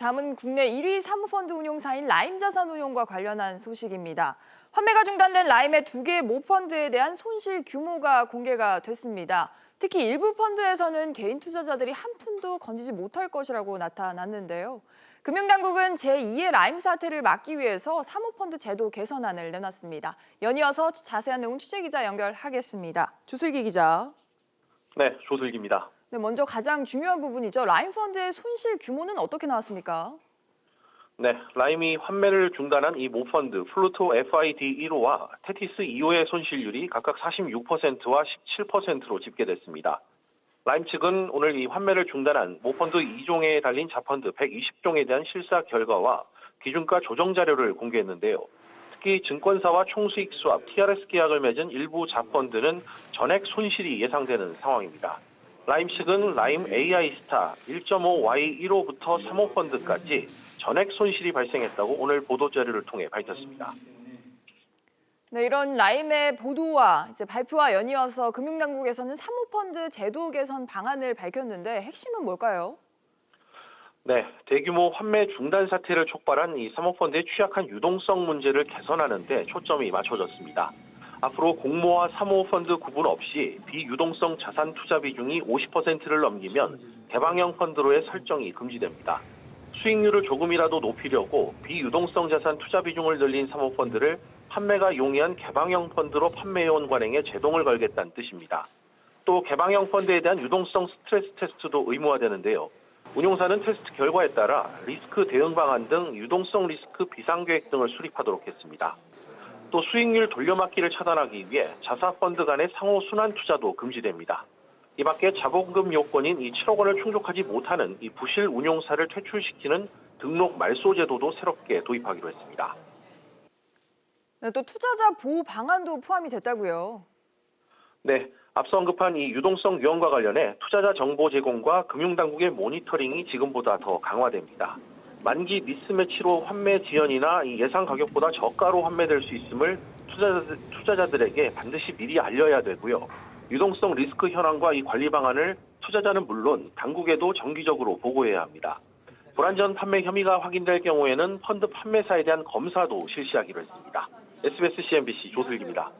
다음은 국내 1위 사모펀드 운용사인 라임자산운용과 관련한 소식입니다. 환매가 중단된 라임의 두 개의 모펀드에 대한 손실 규모가 공개가 됐습니다. 특히 일부 펀드에서는 개인 투자자들이 한 푼도 건지지 못할 것이라고 나타났는데요. 금융당국은 제2의 라임 사태를 막기 위해서 사모펀드 제도 개선안을 내놨습니다. 연이어서 자세한 내용 취재기자 연결하겠습니다. 조슬기 기자. 네, 조슬기입니다. 네, 먼저 가장 중요한 부분이죠. 라임 펀드의 손실 규모는 어떻게 나왔습니까? 네, 라임이 환매를 중단한 이 모펀드 플루토 FID 1호와 테티스 2호의 손실률이 각각 46%와 17%로 집계됐습니다. 라임 측은 오늘 이 환매를 중단한 모펀드 2종에 달린 자펀드 120종에 대한 실사 결과와 기준가 조정 자료를 공개했는데요. 특히 증권사와 총수익 수합 TRS 계약을 맺은 일부 자펀드는 전액 손실이 예상되는 상황입니다. 라임 측은 라임 AI스타 1.5Y 1호부터 3호 펀드까지 전액 손실이 발생했다고 오늘 보도 자료를 통해 밝혔습니다. 네, 이런 라임의 보도와 이제 발표와 연이어서 금융당국에서는 사모펀드 제도 개선 방안을 밝혔는데 핵심은 뭘까요? 네, 대규모 환매 중단 사태를 촉발한 이 사모펀드의 취약한 유동성 문제를 개선하는 데 초점이 맞춰졌습니다. 앞으로 공모와 사모펀드 구분 없이 비유동성 자산 투자 비중이 50%를 넘기면 개방형 펀드로의 설정이 금지됩니다. 수익률을 조금이라도 높이려고 비유동성 자산 투자 비중을 늘린 사모펀드를 판매가 용이한 개방형 펀드로 판매해온 관행에 제동을 걸겠다는 뜻입니다. 또 개방형 펀드에 대한 유동성 스트레스 테스트도 의무화되는데요. 운용사는 테스트 결과에 따라 리스크 대응 방안 등 유동성 리스크 비상 계획 등을 수립하도록 했습니다. 또 수익률 돌려막기를 차단하기 위해 자사펀드 간의 상호 순환 투자도 금지됩니다. 이 밖에 자본금 요건인 이 7억 원을 충족하지 못하는 이 부실 운용사를 퇴출시키는 등록 말소 제도도 새롭게 도입하기로 했습니다. 네, 또 투자자 보호 방안도 포함이 됐다고요. 네, 앞서 언급한 이 유동성 유형과 관련해 투자자 정보 제공과 금융당국의 모니터링이 지금보다 더 강화됩니다. 만기 미스매치로 환매 지연이나 이 예상 가격보다 저가로 환매될 수 있음을 투자자들, 투자자들에게 반드시 미리 알려야 되고요. 유동성 리스크 현황과 이 관리 방안을 투자자는 물론 당국에도 정기적으로 보고해야 합니다. 불안전 판매 혐의가 확인될 경우에는 펀드 판매사에 대한 검사도 실시하기로 했습니다. SBS CNBC 조슬기입니다.